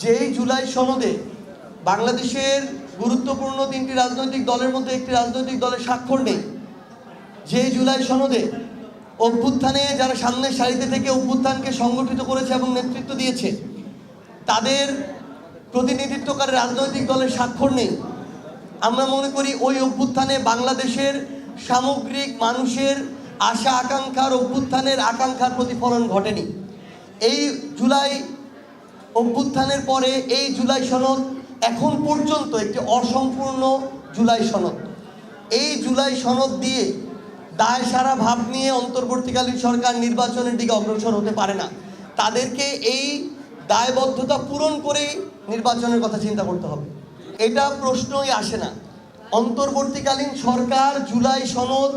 যেই জুলাই সনদে বাংলাদেশের গুরুত্বপূর্ণ তিনটি রাজনৈতিক দলের মধ্যে একটি রাজনৈতিক দলের স্বাক্ষর নেই যে জুলাই সনদে অভ্যুত্থানে যারা সামনের সারিতে থেকে অভ্যুত্থানকে সংগঠিত করেছে এবং নেতৃত্ব দিয়েছে, তাদের প্রতিনিধিত্বকারী রাজনৈতিক দলের স্বাক্ষর নেই। আমরা মনে করি ওই অভ্যুত্থানে বাংলাদেশের সামগ্রিক মানুষের আশা আকাঙ্ক্ষার অভ্যুত্থানের আকাঙ্ক্ষার প্রতিফলন ঘটেনি। এই জুলাই অভ্যুত্থানের পরে এই জুলাই সনদ এখন পর্যন্ত একটি অসম্পূর্ণ জুলাই সনদ। এই জুলাই সনদ দিয়ে দায় সারা ভাব নিয়ে অন্তর্বর্তীকালীন সরকার নির্বাচনের দিকে অগ্রসর হতে পারে না। তাদেরকে এই দায়বদ্ধতা পূরণ করেই নির্বাচনের কথা চিন্তা করতে হবে। এটা প্রশ্নই আসে না। অন্তর্বর্তীকালীন সরকার জুলাই সনদ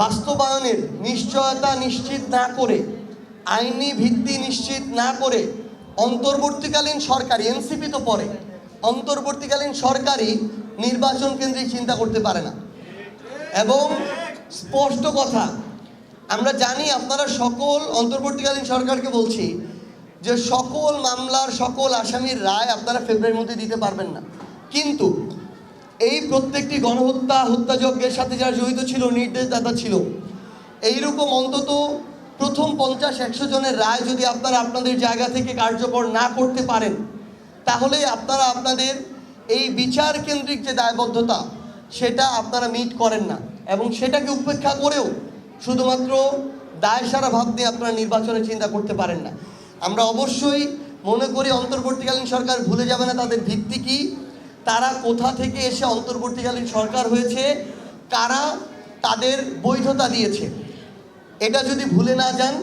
বাস্তবায়নের নিশ্চয়তা নিশ্চিত না করে, আইনি ভিত্তি নিশ্চিত না করে অন্তর্বর্তীকালীন সরকারি এনসিপি তো পরে, অন্তর্বর্তীকালীন সরকারই নির্বাচন কেন্দ্রিক চিন্তা করতে পারে না। এবং স্পষ্ট কথা, আমরা জানি, আপনারা সকল অন্তর্বর্তীকালীন সরকারকে বলছি যে সকল মামলার, সকল আসামির রায় আপনারা ফেব্রুয়ারির মধ্যে দিতে পারবেন না। কিন্তু এই প্রত্যেকটি গণহত্যা, হত্যাযজ্ঞের সাথে যারা জড়িত ছিল, নির্দেশদাতা ছিল, এইরকম অন্তত প্রথম পঞ্চাশ একশো জনের রায় যদি আপনারা আপনাদের জায়গা থেকে কার্যকর না করতে পারেন, তাহলে আপনারা আপনাদের এই বিচার কেন্দ্রিক যে দায়বদ্ধতা, সেটা আপনারা মিট করেন না। এবং সেটাকে উপেক্ষা করেও শুধুমাত্র দায় সারা ভাব দিয়ে আপনারা নির্বাচনের চিন্তা করতে পারেন না। আমরা অবশ্যই মনে করি অন্তর্বর্তীকালীন সরকার ভুলে যাবে না তাদের ভিত্তি কি, তারা কোথা থেকে এসে অন্তর্বর্তীকালীন সরকার হয়েছে, কারা তাদের বৈধতা দিয়েছে। এটা যদি ভুলে না যান,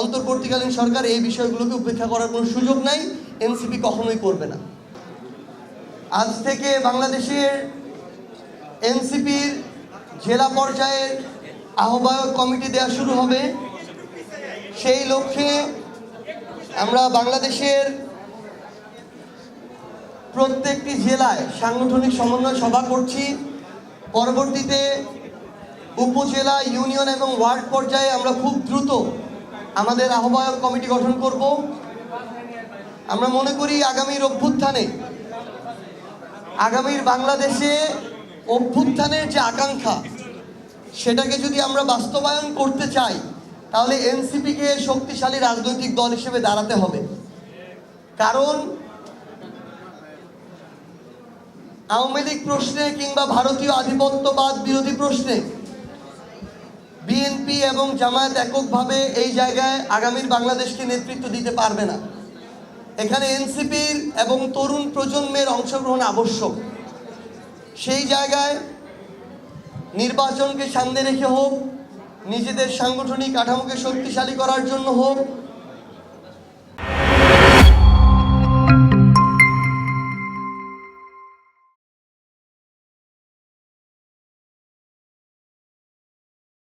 অন্তর্বর্তীকালীন সরকার এই বিষয়গুলোকে উপেক্ষা করার কোনো সুযোগ নাই, এনসিপি কখনোই করবে না। আজ থেকে বাংলাদেশের এনসিপির জেলা পর্যায়ের আহ্বায়ক কমিটি দেওয়া শুরু হবে। সেই লক্ষ্যে আমরা বাংলাদেশের প্রত্যেকটি জেলায় সাংগঠনিক সমন্বয় সভা করছি। পরবর্তীতে উপজেলা, ইউনিয়ন এবং ওয়ার্ড পর্যায়ে আমরা খুব দ্রুত আমাদের আহ্বায়ক কমিটি গঠন করব। আমরা মনে করি আগামীর অভ্যুত্থানে, আগামীর বাংলাদেশে অভ্যুত্থানের যে আকাঙ্ক্ষা, সেটাকে যদি আমরা বাস্তবায়ন করতে চাই, তাহলে এনসিপিকে শক্তিশালী রাজনৈতিক দল হিসেবে দাঁড়াতে হবে। কারণ আওয়ামী লীগ প্রশ্নে কিংবা ভারতীয় আধিপত্যবাদ বিরোধী প্রশ্নে বিএনপি এবং জামায়াত এককভাবে এই জায়গায় আগামীর বাংলাদেশকে নেতৃত্ব দিতে পারবে না। এখানে এনসিপির এবং তরুণ প্রজন্মের অংশগ্রহণ আবশ্যক। সেই জায়গায় নির্বাচনকে সামনে রেখে হোক, নিজেদের সাংগঠনিক কাঠামোকে শক্তিশালী করার জন্য হোক